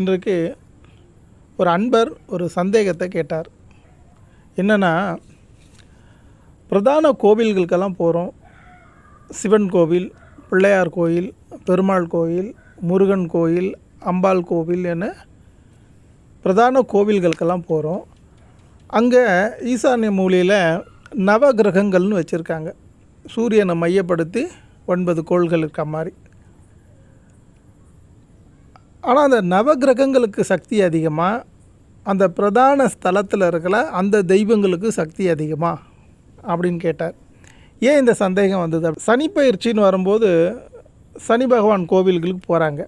இன்றைக்கு ஒரு அன்பர் ஒரு சந்தேகத்தை கேட்டார். என்னென்னா பிரதான கோவில்களுக்கெல்லாம் போகிறோம் சிவன் கோவில் பிள்ளையார் கோயில் பெருமாள் கோயில் முருகன் கோயில் அம்பாள் கோவில் என பிரதான கோவில்களுக்கெல்லாம் போகிறோம் அங்கே ஈசான்ய மூலையில் நவ கிரகங்கள்னு வச்சுருக்காங்க. சூரியனை மையப்படுத்தி ஒன்பது கோள்கள் இருக்க மாதிரி. ஆனால் அந்த நவகிரகங்களுக்கு சக்தி அதிகமாக அந்த பிரதான ஸ்தலத்தில் இருக்கிற அந்த தெய்வங்களுக்கு சக்தி அதிகமாக அப்படின்னு கேட்டார். ஏன் இந்த சந்தேகம் வந்தது? சனி பயிற்சின்னு வரும்போது சனி பகவான் கோவில்களுக்கு போகிறாங்க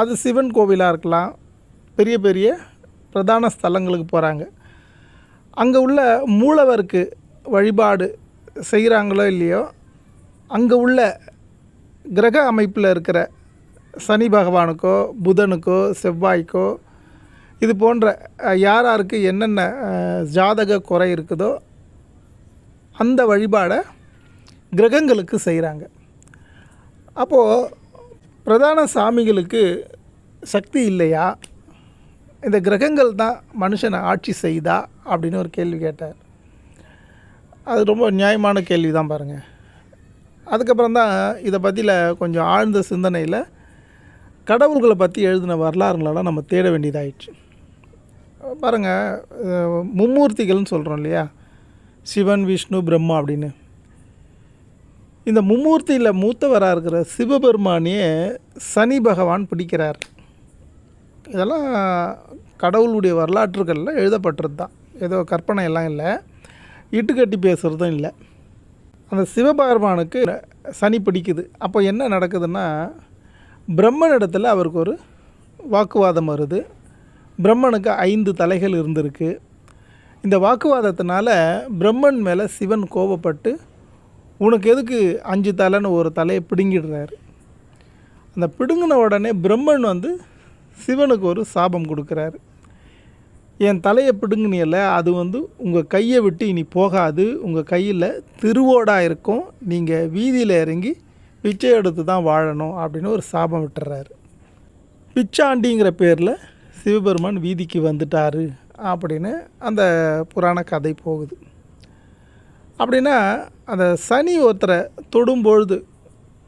அது சிவன் கோவிலாக இருக்கலாம் பெரிய பெரிய பிரதான ஸ்தலங்களுக்கு போகிறாங்க அங்கே உள்ள மூலவருக்கு வழிபாடு செய்கிறாங்களோ இல்லையோ அங்கே உள்ள கிரக அமைப்பில் இருக்கிற சனி பகவானுக்கோ புதனுக்கோ செவ்வாய்க்கோ இது போன்ற யார் யாருக்கு என்னென்ன ஜாதக குறை இருக்குதோ அந்த வழிபாடை கிரகங்களுக்கு செய்கிறாங்க அப்போது பிரதான சாமிகளுக்கு சக்தி இல்லையா? இந்த கிரகங்கள் தான் மனுஷனை ஆட்சி செய்தா? அப்படின்னு ஒரு கேள்வி கேட்டார். அது ரொம்ப நியாயமான கேள்வி தான் பாருங்கள் அதுக்கப்புறம் தான் இதை பற்றியில் கொஞ்சம் ஆழ்ந்த சிந்தனையில் கடவுள்களை பற்றி எழுதின வரலாறுங்களெல்லாம் நம்ம தேட வேண்டியதாயிடுச்சு. பாருங்கள் மும்மூர்த்திகள்னு சொல்கிறோம் இல்லையா? சிவன் விஷ்ணு பிரம்மா அப்படின்னு. இந்த மும்மூர்த்தியில் மூத்தவராக இருக்கிற சிவபெருமானியே சனி பகவான் பிடிக்கிறார். இதெல்லாம் கடவுளுடைய வரலாற்றுகளில் எழுதப்பட்டது தான். ஏதோ கற்பனை எல்லாம் இல்லை. இட்டுக்கட்டி பேசுகிறதும் இல்லை. அந்த சிவபெருமானுக்கு சனி பிடிக்குது. அப்போ என்ன நடக்குதுன்னா பிரம்மனிடத்தில் அவருக்கு ஒரு வாக்குவாதம் வருது. பிரம்மனுக்கு ஐந்து தலைகள் இருந்திருக்கு. இந்த வாக்குவாதத்தினால பிரம்மன் மேலே சிவன் கோபப்பட்டு உனக்கு எதுக்கு அஞ்சு தலைன்னு ஒரு தலையை பிடுங்கிடுறாரு? அந்த பிடுங்கின உடனே பிரம்மன் வந்து சிவனுக்கு ஒரு சாபம் கொடுக்குறாரு. என் தலையை பிடுங்கினியில் அது வந்து உங்கள் கையை விட்டு இனி போகாது. உங்கள் கையில் திருவோடாக இருக்கும். நீங்கள் வீதியில் இறங்கி பிச்சை எடுத்து தான் வாழணும் அப்படின்னு ஒரு சாபம் விட்டுறாரு. பிச்சாண்டிங்கிற பேரில் சிவபெருமான் வீதிக்கு வந்துட்டாரு அப்படின்னு அந்த புராண கதை போகுது. அப்படின்னா அந்த சனி ஒருத்தரை தொடும்பொழுது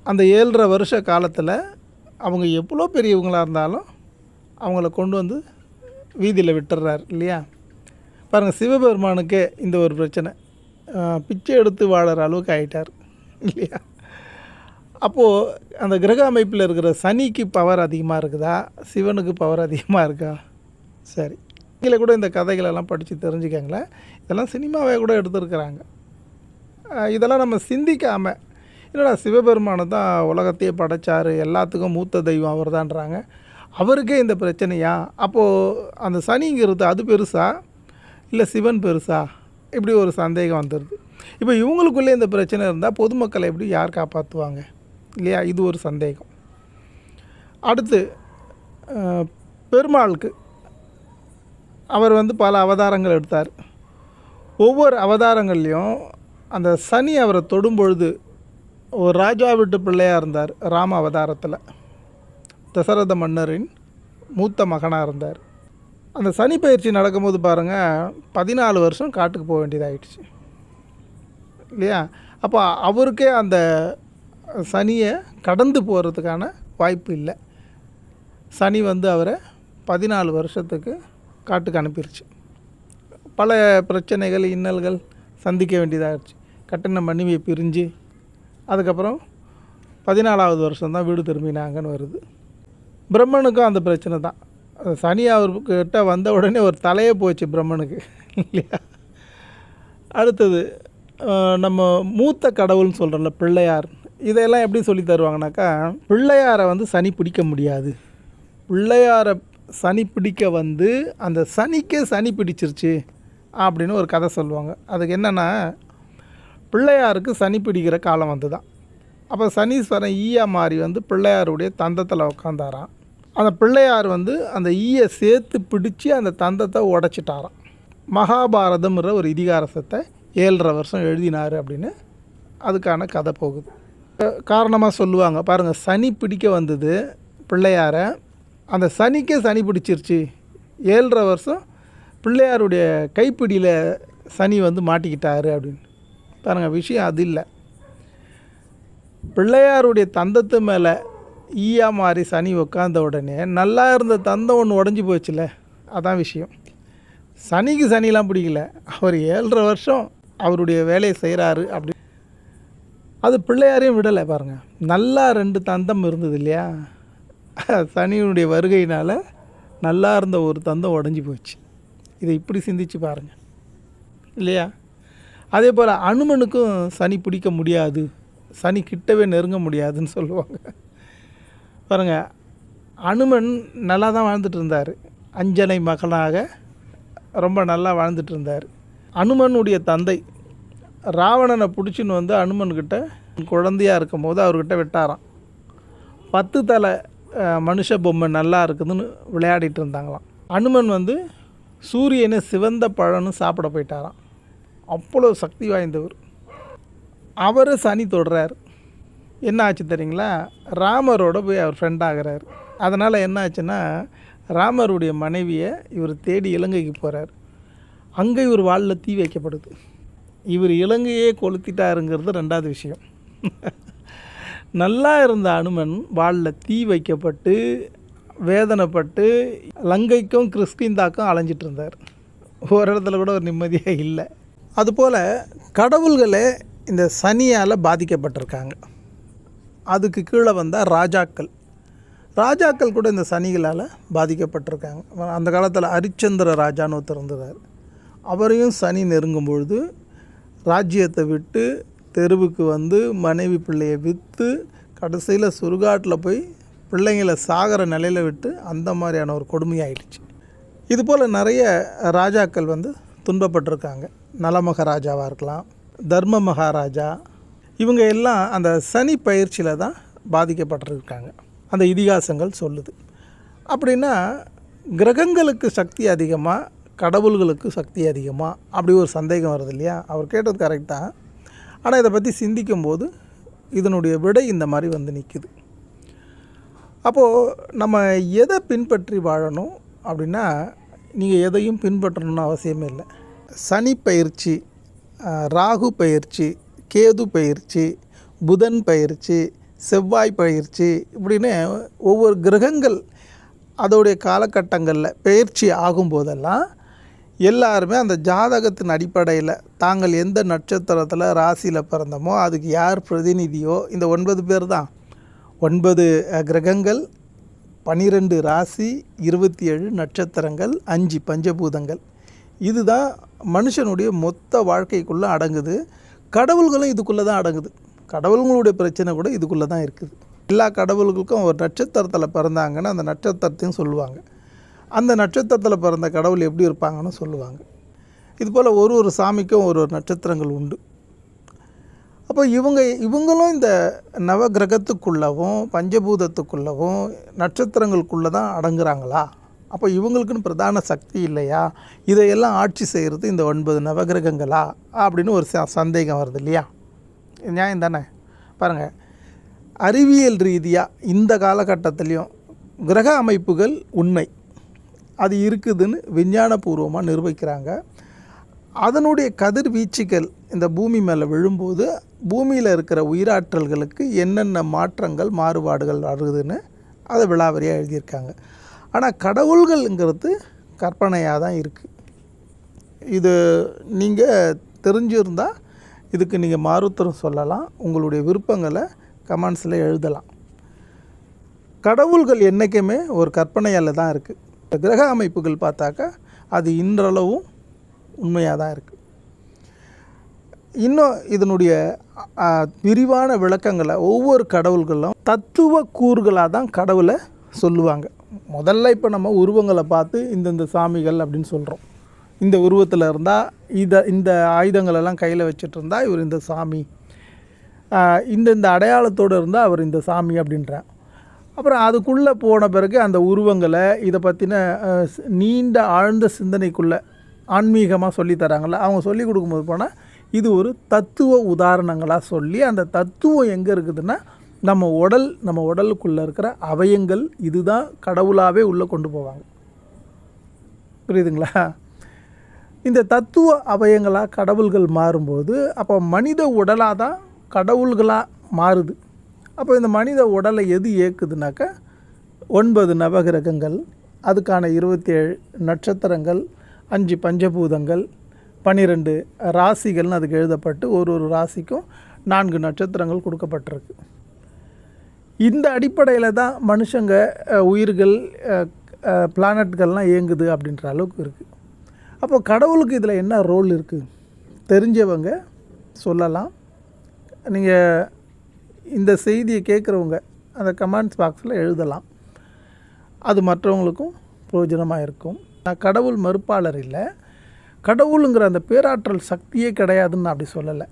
அந்த ஏழரை வருஷ காலத்தில் அவங்க எவ்வளோ பெரியவங்களாக இருந்தாலும் அவங்கள கொண்டு வந்து வீதியில் விட்டுறாரு இல்லையா? பாருங்கள் சிவபெருமானுக்கே இந்த ஒரு பிரச்சனை. பிச்சை எடுத்து வாழற அளவுக்கு ஆயிட்டார் இல்லையா? அப்போது அந்த கிரக அமைப்பில் இருக்கிற சனிக்கு பவர் அதிகமாக இருக்குதா? சிவனுக்கு பவர் அதிகமாக இருக்கா? சரி. இதில் கூட இந்த கதைகளெல்லாம் படித்து தெரிஞ்சுக்கங்களேன் இதெல்லாம் சினிமாவே கூட எடுத்துருக்குறாங்க. இதெல்லாம் நம்ம சிந்திக்காமல் என்னடா சிவபெருமானை தான் உலகத்தையே படைச்சார் எல்லாத்துக்கும் மூத்த தெய்வம் அவர் தான்றாங்க அவருக்கே இந்த பிரச்சனையா? அப்போது அந்த சனிங்கிறது அது பெருசா? இல்லை சிவன் பெருசா? இப்படி ஒரு சந்தேகம் வந்துடுது இப்போ இவங்களுக்குள்ளே இந்த பிரச்சனை இருந்தால் பொதுமக்களை எப்படி யார் காப்பாற்றுவாங்க இல்லையா? இது ஒரு சந்தேகம். அடுத்து பெருமாளுக்கு அவர் வந்து பல அவதாரங்கள் எடுத்தார். ஒவ்வொரு அவதாரங்கள்லேயும் அந்த சனி அவரை தொடும்பொழுது ஒரு ராஜா வீட்டு பிள்ளையாக இருந்தார் ராம அவதாரத்தில். தசரத மன்னரின் மூத்த மகனாக இருந்தார். அந்த சனி பயிற்சி நடக்கும்போது பாருங்கள் பதினாலு வருஷம் காட்டுக்கு போக வேண்டியதாகிடுச்சு இல்லையா? அப்போ அவருக்கே அந்த சனியை கடந்து போகிறதுக்கான வாய்ப்பு இல்லை. சனி வந்து அவரை பதினாலு வருஷத்துக்கு காட்டுக்கு அனுப்பிடுச்சு பல பிரச்சனைகள் இன்னல்கள் சந்திக்க வேண்டியதாகிடுச்சு கட்டின மனைவியை பிரிஞ்சு அதுக்கப்புறம் பதினாலாவது வருஷம்தான் வீடு திரும்பினாங்கன்னு வருது. பிரம்மனுக்கும் அந்த பிரச்சனை தான். சனி அவர்கிட்ட வந்த உடனே ஒரு தலையே போச்சு பிரம்மனுக்கு இல்லையா? அடுத்தது நம்ம மூத்த கடவுள்னு சொல்கிறோம்ல பிள்ளையார். இதெல்லாம் எப்படி சொல்லி தருவாங்கனாக்கா பிள்ளையாரை வந்து சனி பிடிக்க முடியாது. பிள்ளையாரை சனி பிடிக்க வந்து அந்த சனிக்கே சனி பிடிச்சிருச்சு அப்படின்னு ஒரு கதை சொல்லுவாங்க. அதுக்கு என்னென்னா பிள்ளையாருக்கு சனி பிடிக்கிற காலம் வந்து தான் அப்போ சனீஸ்வரன் ஈயா மாறி வந்து பிள்ளையாருடைய தந்தத்தில் உட்காந்தாராம் அந்த பிள்ளையார் வந்து அந்த ஈயை சேர்த்து பிடிச்சி அந்த தந்தத்தை உடச்சிட்டாராம். மகாபாரதம்ன்ற ஒரு இதிகாரசத்தை ஏழரை வருஷம் எழுதினார் அப்படின்னு அதுக்கான கதை போகுது. காரணமாக சொல்லுவாங்க. பாருங்கள் சனி பிடிக்க வந்தது பிள்ளையாரை. அந்த சனிக்கே சனி பிடிச்சிருச்சு. ஏழரை வருஷம் பிள்ளையாருடைய கைப்பிடியில் சனி வந்து மாட்டிக்கிட்டாரு அப்படின்னு. பாருங்கள் விஷயம் அது இல்லை. பிள்ளையாருடைய தந்தத்து மேலே ஈயா மாறி சனி உட்காந்த உடனே நல்லா இருந்த தந்தம் ஒன்று உடஞ்சி போச்சுல. அதான் விஷயம். சனிக்கு சனிலாம் பிடிக்கல. அவர் ஏழரை வருஷம் அவருடைய வேலையை செய்கிறாரு அப்படின்னு அது பிள்ளையாரையும் விடலை பாருங்கள் நல்லா ரெண்டு தந்தம் இருந்தது இல்லையா? சனியினுடைய வருகையினால் நல்லா இருந்த ஒரு தந்தம் உடஞ்சி போச்சு. இதை இப்படி சிந்திச்சு பாருங்கள் இல்லையா? அதே போல் அனுமனுக்கும் சனி பிடிக்க முடியாது. சனி கிட்டவே நெருங்க முடியாதுன்னு சொல்லுவாங்க. பாருங்கள் அனுமன் நல்லா தான் வாழ்ந்துட்டு இருந்தார். அஞ்சனை மகனாக ரொம்ப நல்லா வாழ்ந்துட்டு இருந்தார். அனுமனுடைய தந்தை ராவணனை பிடிச்சின்னு வந்து அனுமன்கிட்ட குழந்தையாக இருக்கும்போது அவர்கிட்ட விட்டாராம். பத்து தலை மனுஷ பொம்மை நல்லா இருக்குதுன்னு விளையாடிட்டு இருந்தாங்களாம். அனுமன் வந்து சூரியனை சிவந்த பழம்னு சாப்பிட போயிட்டாராம். அவ்வளோ சக்தி வாய்ந்தவர். அவர் சனி தொடுறார். என்ன ஆச்சு தெரியுங்களா? ராமரோட போய் அவர் ஃப்ரெண்ட் ஆகிறார். அதனால் என்ன ஆச்சுன்னா ராமருடைய மனைவியை இவர் தேடி இலங்கைக்கு போகிறார் அங்கே இவர் வாளில் தீ வைக்கப்படுது. இவர் இலங்கையே கொளுத்திட்டாருங்கிறது ரெண்டாவது விஷயம். நல்லா இருந்த அனுமன் வாளில் தீ வைக்கப்பட்டு வேதனைப்பட்டு லங்கைக்கும் கிறிஸ்கிந்தாக்கும் அலைஞ்சிட்டு இருந்தார். ஒரு இடத்துல கூட ஒரு நிம்மதியாக இல்லை. அதுபோல் கடவுள்களே இந்த சனியால் பாதிக்கப்பட்டிருக்காங்க. அதுக்கு கீழே வந்தால் ராஜாக்கள். ராஜாக்கள் கூட இந்த சனிகளால் பாதிக்கப்பட்டிருக்காங்க. அந்த காலத்தில் ஹரிச்சந்திர ராஜான்னு ஒருத்தர் இருந்தார் அவரையும் சனி நெருங்கும் பொழுது ராஜ்யத்தை விட்டு தெருவுக்கு வந்து மனைவி பிள்ளையை விற்று கடைசியில் சுருகாட்டில் போய் பிள்ளைங்களை சாகிற நிலையில் விட்டு அந்த மாதிரியான ஒரு கொடுமையாயிடுச்சு. இது போல் நிறைய ராஜாக்கள் வந்து துன்பப்பட்டிருக்காங்க. நலமகாராஜாவாக இருக்கலாம் தர்ம மகாராஜா இவங்க எல்லாம் அந்த சனி பயிற்சியில் தான் பாதிக்கப்பட்டிருக்காங்க. அந்த இதிகாசங்கள் சொல்லுது. அப்படின்னா கிரகங்களுக்கு சக்தி அதிகமாக கடவுள்களுக்கு சக்தி அதிகமாக அப்படி ஒரு சந்தேகம் வருது இல்லையா? அவர் கேட்டது கரெக்டாக ஆனால் இதை பற்றி சிந்திக்கும்போது இதனுடைய விடை இந்த மாதிரி வந்து நிற்குது அப்போது நம்ம எதை பின்பற்றி வாழணும் அப்படின்னா நீங்கள் எதையும் பின்பற்றணும்னு அவசியமே இல்லை. சனி பயிற்சி ராகு பயிற்சி கேது பயிற்சி புதன் பயிற்சி செவ்வாய் பயிற்சி இப்படின்னு ஒவ்வொரு கிரகங்கள் அதோடைய காலகட்டங்களில் பயிற்சி ஆகும்போதெல்லாம் எல்லாருமே அந்த ஜாதகத்தின் அடிப்படையில் தாங்கள் எந்த நட்சத்திரத்தில் ராசியில் பிறந்தமோ அதுக்கு யார் பிரதிநிதியோ இந்த ஒன்பது பேர் தான். ஒன்பது கிரகங்கள் பனிரெண்டு ராசி இருபத்தி ஏழு நட்சத்திரங்கள் அஞ்சு பஞ்சபூதங்கள். இதுதான் மனுஷனுடைய மொத்த வாழ்க்கைக்குள்ளே அடங்குது. கடவுள்களும் இதுக்குள்ளே தான் அடங்குது. கடவுள்களுடைய பிரச்சனை கூட இதுக்குள்ளே தான் இருக்குது. எல்லா கடவுள்களுக்கும் ஒரு நட்சத்திரத்தில் பிறந்தாங்கன்னா அந்த நட்சத்திரத்தையும் சொல்லுவாங்க. அந்த நட்சத்திரத்தில் பிறந்த கடவுள் எப்படி இருப்பாங்கன்னு சொல்லுவாங்க. இதுபோல் ஒரு ஒரு சாமிக்கும் ஒரு ஒரு நட்சத்திரங்கள் உண்டு. அப்போ இவங்க இவங்களும் இந்த நவகிரகத்துக்குள்ளவும் பஞ்சபூதத்துக்குள்ளவும் நட்சத்திரங்களுக்குள்ளே தான் அடங்குறாங்களா? அப்போ இவங்களுக்குன்னு பிரதான சக்தி இல்லையா? இதையெல்லாம் ஆட்சி செய்கிறது இந்த ஒன்பது நவகிரகங்களா? அப்படின்னு ஒரு ச- சந்தேகம் வருது இல்லையா? நியாயம் தானே? பாருங்கள் அறிவியல் ரீதியாக இந்த காலகட்டத்திலையும் கிரக அமைப்புகள் உண்மை. அது இருக்குதுன்னு விஞ்ஞானபூர்வமாக நிரூபிக்கிறாங்க. அதனுடைய கதிர்வீச்சுகள் இந்த பூமி மேலே விழும்போது பூமியில் இருக்கிற உயிராற்றல்களுக்கு என்னென்ன மாற்றங்கள் மாறுபாடுகள் வருதுன்னு அதை விழாவரியாக எழுதியிருக்காங்க. ஆனால் கடவுள்கள்ங்கிறது கற்பனையாக தான் இருக்குது இது நீங்கள் தெரிஞ்சிருந்தால் இதுக்கு நீங்கள் மாறுத்தரம் சொல்லலாம். உங்களுடைய விருப்பங்களை கமெண்ட்ஸில் எழுதலாம். கடவுள்கள் என்றைக்குமே ஒரு கற்பனையால் தான் இருக்குது கிரக அமைப்புகள் பார்த்தாக்கா அது இன்றளவும் உண்மையாக தான் இருக்குது இன்னும் இதனுடைய விரிவான விளக்கங்களை ஒவ்வொரு கடவுள்களும் தத்துவ கூறுகளாக தான் கடவுளை சொல்லுவாங்க. முதல்ல இப்போ நம்ம உருவங்களை பார்த்து இந்தந்த சாமிகள் அப்படின்னு சொல்கிறோம் இந்த உருவத்தில் இருந்தால் இதை இந்த ஆயுதங்களெல்லாம் கையில் வச்சுட்டு இருந்தால் இவர் இந்த சாமி. இந்த இந்த அடையாளத்தோடு இருந்தால் அவர் இந்த சாமி அப்படின்றார். அப்புறம் அதுக்குள்ளே போன பிறகு அந்த உருவங்களை இதை பற்றின நீண்ட ஆழ்ந்த சிந்தனைக்குள்ளே ஆன்மீகமாக சொல்லி தராங்கல்ல. அவங்க சொல்லி கொடுக்கும்போது போனால் இது ஒரு தத்துவ உதாரணங்களாக சொல்லி அந்த தத்துவம் எங்கே இருக்குதுன்னா நம்ம உடல் நம்ம உடலுக்குள்ளே இருக்கிற அவயங்கள் இதுதான் கடவுளாகவே உள்ளே கொண்டு போவாங்க. புரியுதுங்களா? இந்த தத்துவ அவயங்களாக கடவுள்கள் மாறும்போது அப்போ மனித உடலாக தான் கடவுள்களாக மாறுது. அப்போ இந்த மனித உடலை எது இயக்குதுனாக்கா ஒன்பது நவகிரகங்கள் அதுக்கான இருபத்தி ஏழு நட்சத்திரங்கள் அஞ்சு பஞ்சபூதங்கள் பன்னிரெண்டு ராசிகள்னு அதுக்கு எழுதப்பட்டு ஒரு ஒரு ராசிக்கும் நான்கு நட்சத்திரங்கள் கொடுக்கப்பட்டிருக்கு. இந்த அடிப்படையில் தான் மனுஷங்க உயிர்கள் பிளானட்கள்லாம் இயங்குது அப்படின்ற அளவுக்கு இருக்குது அப்போ கடவுளுக்கு இதில் என்ன ரோல் இருக்குது தெரிஞ்சவங்க சொல்லலாம். நீங்கள் இந்த செய்தியை கேட்குறவங்க அந்த கமெண்ட்ஸ் பாக்ஸில் எழுதலாம். அது மற்றவங்களுக்கும் பிரயோஜனமாக இருக்கும். நான் கடவுள் மறுப்பாளர் இல்லை. கடவுளுங்கிற அந்த பேராற்றல் சக்தியே கிடையாதுன்னு நான் அப்படி சொல்லலை.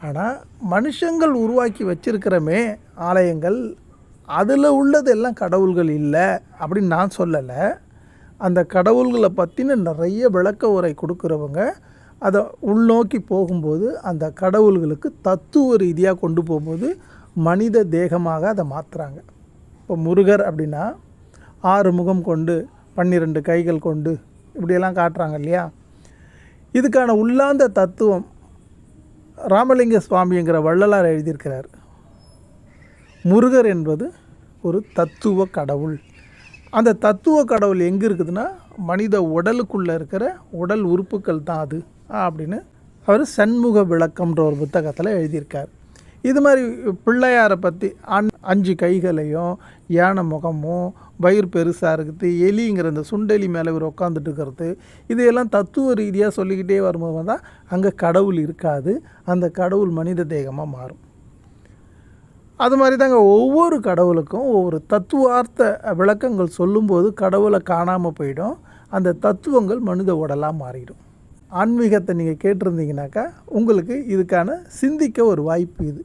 ஆனால் மனுஷங்கள் உருவாக்கி வச்சிருக்கிறமே ஆலயங்கள் அதில் உள்ளது எல்லாம் கடவுள்கள் இல்லை அப்படின்னு நான் சொல்லலை. அந்த கடவுள்களை பற்றின நிறைய விளக்க உரை கொடுக்குறவங்க அதை உள்நோக்கி போகும்போது அந்த கடவுள்களுக்கு தத்துவ ரீதியாக கொண்டு போகும்போது மனித தேகமாக அதை மாற்றுறாங்க இப்போ முருகர் அப்படின்னா ஆறு முகம் கொண்டு பன்னிரெண்டு கைகள் கொண்டு இப்படியெல்லாம் காட்டுறாங்க இல்லையா? இதுக்கான உள்ளார்ந்த தத்துவம் ராமலிங்க சுவாமிங்கிற வள்ளலார் எழுதியிருக்கிறார். முருகர் என்பது ஒரு தத்துவ கடவுள். அந்த தத்துவ கடவுள் எங்கே இருக்குதுன்னா மனித உடலுக்குள்ளே இருக்கிற உடல் உறுப்புகள் தான் அது. அப்படின்னு அவர் சண்முக விளக்கம்ன்ற ஒரு புத்தகத்தில் எழுதியிருக்கார். இது மாதிரி பிள்ளையாரை பற்றி அன் அஞ்சு கைகளையும் யானை முகமும் வயிறு பெருசாக இருக்குது எலிங்கிற இந்த சுண்டெலி மேலே இவர் உட்காந்துட்டு இருக்கிறது இதையெல்லாம் தத்துவ ரீதியாக சொல்லிக்கிட்டே வரும்போது தான் அங்கே கடவுள் இருக்காது அந்த கடவுள் மனித தேகமாக மாறும். அது மாதிரி தாங்க ஒவ்வொரு கடவுளுக்கும் ஒவ்வொரு தத்துவார்த்த விளக்கங்கள் சொல்லும்போது கடவுளை காணாமல் போயிடும் அந்த தத்துவங்கள் மனித உடலாக மாறிடும். ஆன்மீகத்தை நீங்கள் கேட்டிருந்தீங்கனாக்கா உங்களுக்கு இதுக்கான சிந்திக்க ஒரு வாய்ப்பு இது.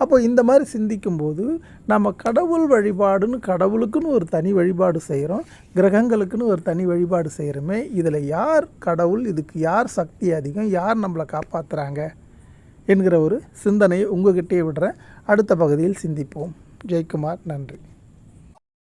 அப்போ இந்த மாதிரி சிந்திக்கும்போது நம்ம கடவுள் வழிபாடுன்னு கடவுளுக்குன்னு ஒரு தனி வழிபாடு செய்கிறோம் கிரகங்களுக்குன்னு ஒரு தனி வழிபாடு செய்கிறோமே இதில் யார் கடவுள் இதுக்கு யார் சக்தி அதிகம் யார் நம்மளை காப்பாற்றுறாங்க என்கிற ஒரு சிந்தனையை உங்ககிட்டயே விடுறேன். அடுத்த பகுதியில் சிந்திப்போம். ஜெயக்குமார் நன்றி.